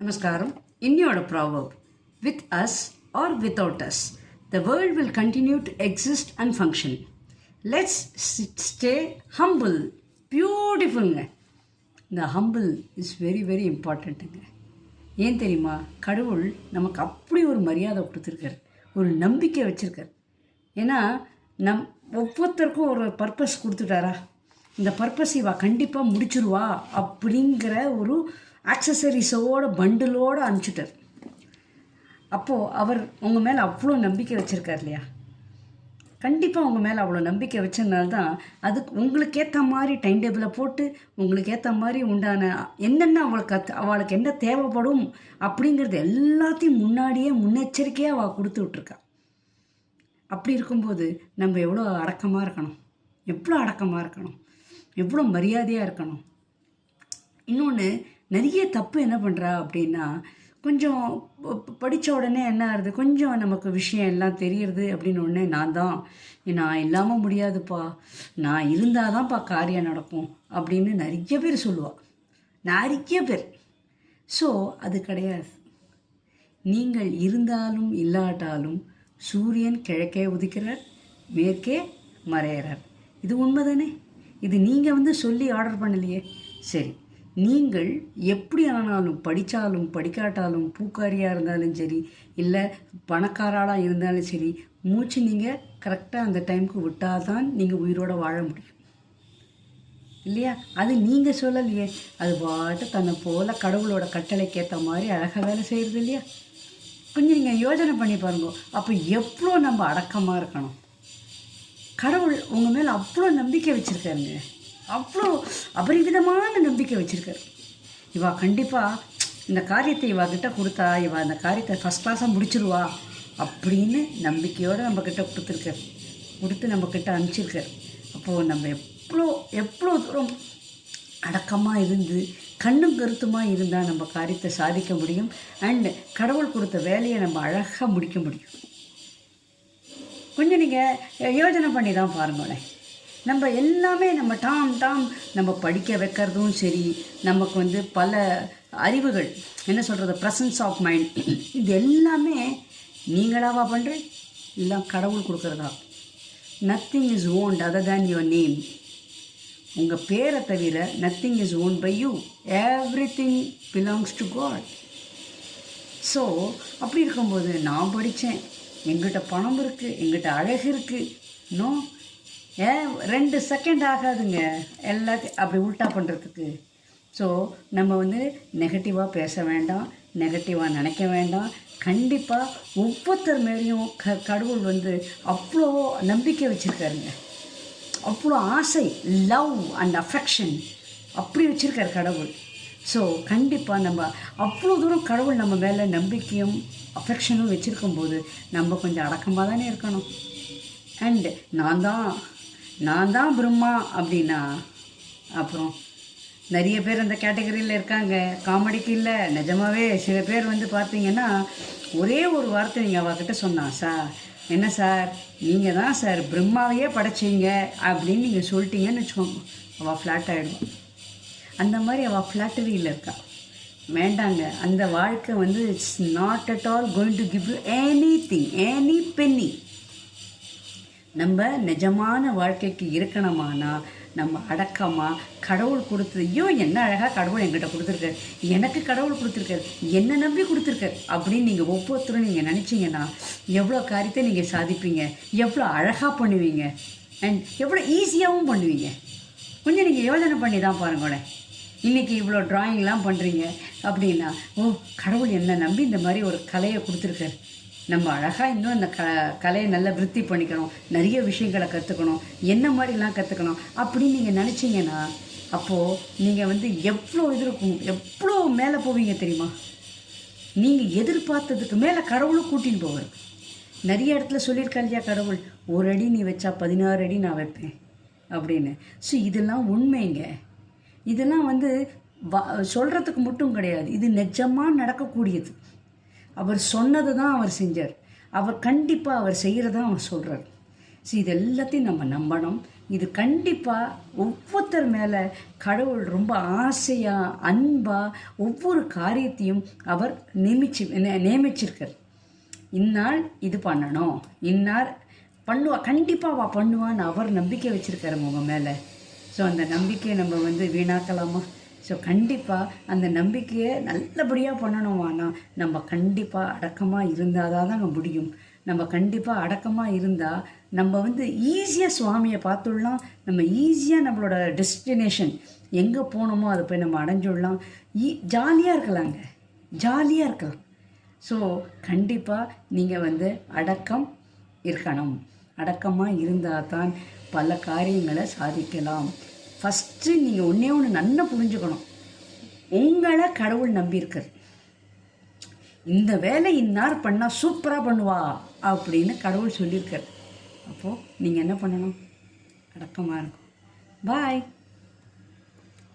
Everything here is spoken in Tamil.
நமஸ்காரம். இன்னையோட proverb with us or without us the world will continue to exist and function let's stay humble பியூட்டிஃபுல்ங்க இந்த ஹம்பிள் இஸ் வெரி வெரி இம்பார்ட்டண்ட்டுங்க ஏன் தெரியுமா? கடவுள் நமக்கு அப்படி ஒரு மரியாதை கொடுத்துருக்காரு. ஒரு நம்பிக்கை வச்சுருக்காரு. ஏன்னா நம் ஒவ்வொருத்தருக்கும் ஒரு பர்பஸ் கொடுத்துட்டாரா? இந்த பர்பஸ் இவா கண்டிப்பாக முடிச்சிருவா அப்படிங்கிற ஒரு ஆக்சசரிஸோட பண்டிலோடு அனுப்பிச்சிட்டார். அப்போது அவர் உங்கள் மேலே அவ்வளோ நம்பிக்கை வச்சுருக்கார் இல்லையா? கண்டிப்பாக உங்கள் மேலே அவ்வளோ நம்பிக்கை வச்சதுனால தான் அதுக்கு உங்களுக்கு ஏற்ற மாதிரி டைம் டேபிளை போட்டு உங்களுக்கு ஏற்ற மாதிரி உண்டான என்னென்ன அவளுக்கு கத்து அவளுக்கு என்ன தேவைப்படும் அப்படிங்கிறது எல்லாத்தையும் முன்னாடியே முன்னெச்சரிக்கையாக அவள் கொடுத்து விட்ருக்கா அப்படி இருக்கும்போது நம்ம எவ்வளோ அடக்கமாக இருக்கணும்? எவ்வளோ அடக்கமாக இருக்கணும்? எவ்வளோ மரியாதையாக இருக்கணும்? இன்னொன்று நிறைய தப்பு என்ன பண்ணுறா அப்படின்னா கொஞ்சம் படித்த உடனே என்ன ஆகுது? கொஞ்சம் நமக்கு விஷயம் எல்லாம் தெரியுறது அப்படின்னு உடனே நான் தான். நான் இல்லாமல் முடியாதுப்பா. நான் இருந்தால் தான்ப்பா காரியம் நடக்கும் அப்படின்னு நிறைய பேர் சொல்லுவாள் நிறைய பேர். ஸோ அது கிடையாது. நீங்கள் இருந்தாலும் இல்லாட்டாலும் சூரியன் கிழக்கே உதிக்கிறார் மேற்கே மறையிறார். இது உண்மைதானே? இது நீங்கள் வந்து சொல்லி ஆர்டர் பண்ணலையே. சரி. நீங்கள் எப்படி ஆனாலும் படித்தாலும் படிக்காட்டாலும் பூக்காரியாக இருந்தாலும் சரி இல்லை பணக்காராளாக இருந்தாலும் சரி மூச்சு நீங்கள் கரெக்டாக அந்த டைமுக்கு விட்டால் தான் நீங்கள் உயிரோடு வாழ முடியும். இல்லையா? அது நீங்கள் சொல்லலையே. அது பாட்டு தன்னை போல் கடவுளோட கட்டளைக்கேற்ற மாதிரி அழகாக வேலை செய்கிறது இல்லையா? கொஞ்சம் நீங்கள் யோசனை பண்ணி பாருங்க. அப்போ எவ்வளோ நம்ம அடக்கமாக இருக்கணும்? கடவுள் உங்கள் மேலே அவ்வளோ நம்பிக்கை வச்சுருக்காருங்க. அவ்வளோ அபரிவிதமான நம்பிக்கை வச்சுருக்காரு இவா கண்டிப்பாக இந்த காரியத்தை இவா கிட்ட கொடுத்தா இவா அந்த காரியத்தை ஃபஸ்ட் கிளாஸாக முடிச்சிருவா அப்படின்னு நம்பிக்கையோடு நம்ம கிட்ட கொடுத்துருக்காரு கொடுத்து நம்ம கிட்ட அனுப்பிச்சிருக்காரு அப்போது நம்ம எவ்வளோ எவ்வளோ தூரம் அடக்கமாக இருந்து கண்ணும் கருத்துமாக இருந்தால் நம்ம காரியத்தை சாதிக்க முடியும் அண்ட் கடவுள் கொடுத்த வேலையை நம்ம அழகாக முடிக்க முடியும். கொஞ்சம் நீங்கள் யோஜனை பண்ணி தான் பாருங்களேன். நம்ம எல்லாமே நம்ம டாம் டாம் நம்ம படிக்க வைக்கிறதும் சரி நமக்கு வந்து பல அறிவுகள் என்ன சொல்கிறது ப்ரெசன்ஸ் ஆஃப் மைண்ட் இது எல்லாமே நீங்களாவா பண்ணுறேன் இல்லை கடவுள் கொடுக்குறதா? Nothing is owned other than your name உங்கள் பேரை தவிர nothing is own by you every thing belongs to God so அப்படி இருக்கும்போது நான் படித்தேன் எங்கிட்ட பணம் இருக்குது எங்கிட்ட அழகு இருக்குது நோ ஏன் ரெண்டு செகண்ட் ஆகாதுங்க. எல்லாத்தையும் அப்படி உல்ட்டா பண்ணுறதுக்கு ஸோ நம்ம வந்து நெகட்டிவாக பேச வேண்டாம் நெகட்டிவாக நினைக்க வேண்டாம். கண்டிப்பாக ஒவ்வொருத்தர் மேலேயும் க கடவுள் வந்து அவ்வளோ நம்பிக்கை வச்சுருக்காருங்க. அவ்வளோ ஆசை லவ் அண்ட் அஃபெக்ஷன் அப்படி வச்சுருக்கார் கடவுள். ஸோ கண்டிப்பாக நம்ம அவ்வளோ தூரம் கடவுள் நம்ம மேலே நம்பிக்கையும் அஃபெக்ஷனும் வச்சுருக்கும் போது நம்ம கொஞ்சம் அடக்கமாக தானே இருக்கணும். அண்டு நான் தான் நான் தான் பிரம்மா அப்படின்னா அப்புறம் நிறைய பேர் அந்த கேட்டகரியில் இருக்காங்க. காமெடிக்கு இல்லை நிஜமாகவே சில பேர் வந்து பார்த்தீங்கன்னா ஒரே ஒரு வார்த்தை நீங்கள் அவகிட்ட சொன்னான் சார் என்ன சார்? நீங்கள் தான் சார் பிரம்மாவையே படைச்சிங்க அப்படின்னு நீங்கள் சொல்லிட்டீங்கன்னு வச்சுக்கோங்க. அவள் ஃப்ளாட் ஆகிடுவான் அந்த மாதிரி அவள் ஃப்ளாட்டரியில் இருக்கா. வேண்டாங்க. அந்த வாழ்க்கை வந்து it's not at all going to give you any thing any penny நம்ம நிஜமான வாழ்க்கைக்கு இருக்கணுமானா நம்ம அடக்கமாக கடவுள் கொடுத்தது ஐயோ என்ன அழகாக கடவுள் எங்கிட்ட கொடுத்துருக்காரு. எனக்கு கடவுள் கொடுத்துருக்காரு. என்ன நம்பி கொடுத்துருக்காரு. அப்படின்னு நீங்கள் ஒவ்வொருத்தரும் நீங்கள் நினச்சிங்கன்னா எவ்வளோ காரியத்தை நீங்கள் சாதிப்பீங்க எவ்வளோ அழகாக பண்ணுவீங்க அண்ட் எவ்வளோ ஈஸியாகவும் பண்ணுவீங்க. கொஞ்சம் நீங்கள் யோசனை பண்ணி தான் பாருங்களேன். இன்றைக்கி இவ்வளோ ட்ராயிங்லாம் பண்ணுறீங்க அப்படின்னா ஓ கடவுள் என்ன நம்பி இந்த மாதிரி ஒரு கலையை கொடுத்துருக்காரு. நம்ம அழகாக இன்னும் அந்த க கலையை நல்லா விருத்தி பண்ணிக்கணும். நிறைய விஷயங்களை கற்றுக்கணும் என்ன மாதிரிலாம் கற்றுக்கணும் அப்படின்னு நீங்கள் நினச்சிங்கன்னா அப்போது நீங்கள் வந்து எவ்வளோ இது இருக்கும்? எவ்வளோ மேலே போவீங்க தெரியுமா? நீங்கள் எதிர்பார்த்ததுக்கு மேலே கடவுளும் கூட்டின்னு போவார் நிறைய இடத்துல சொல்லியிருக்கா இல்லையா கடவுள்? ஒரு அடி நீ வச்சா பதினாறு அடி நான் வைப்பேன். அப்படின்னு. ஸோ இதெல்லாம் உண்மைங்க. இதெல்லாம் வந்து வ சொல்கிறதுக்கு மட்டும் கிடையாது. இது நிஜமாக நடக்கக்கூடியது. அவர் சொன்னதை தான் அவர் செஞ்சார். அவர் கண்டிப்பாக அவர் செய்கிறதா அவர் சொல்கிறார் ஸோ இது எல்லாத்தையும் நம்ம நம்பணும். இது கண்டிப்பாக ஒவ்வொருத்தர் மேலே கடவுள் ரொம்ப ஆசையாக அன்பாக ஒவ்வொரு காரியத்தையும் அவர் நியமிச்சு நே- நியமிச்சிருக்கார். இந்நாள் இது பண்ணணும். இன்னார் பண்ணுவா கண்டிப்பாக அவள் பண்ணுவான்னு அவர் நம்பிக்கை வச்சுருக்காரு உங்கள் மேலே. ஸோ அந்த நம்பிக்கையை நம்ம வந்து வீணாக்கலாமா? ஸோ கண்டிப்பாக அந்த நம்பிக்கையை நல்லபடியாக பண்ணணும் ஆனால் நம்ம கண்டிப்பாக அடக்கமாக இருந்தால் தாங்க முடியும். நம்ம கண்டிப்பாக அடக்கமாக இருந்தால் நம்ம வந்து ஈஸியாக சுவாமியை பார்த்துடலாம். நம்ம ஈஸியாக நம்மளோட டெஸ்டினேஷன் எங்கே போகணுமோ அதை போய் நம்ம அடைஞ்சுடலாம். ஈ ஜாலியாக இருக்கலாங்க. ஜாலியாக இருக்கலாம். ஸோ கண்டிப்பாக நீங்கள் வந்து அடக்கம் இருக்கணும். அடக்கமாக இருந்தால் தான் பல காரியங்களை சாதிக்கலாம். ஃபஸ்ட்டு நீங்கள் ஒன்றே ஒன்று நல்லா புரிஞ்சுக்கணும். உங்களை கடவுள் நம்பியிருக்கார். இந்த வேலை இன்னார் பண்ணால் சூப்பராக பண்ணுவா அப்படின்னு கடவுள் சொல்லியிருக்கார். அப்போது நீங்கள் என்ன பண்ணணும்? அடக்கமாக இருக்கும் பாய்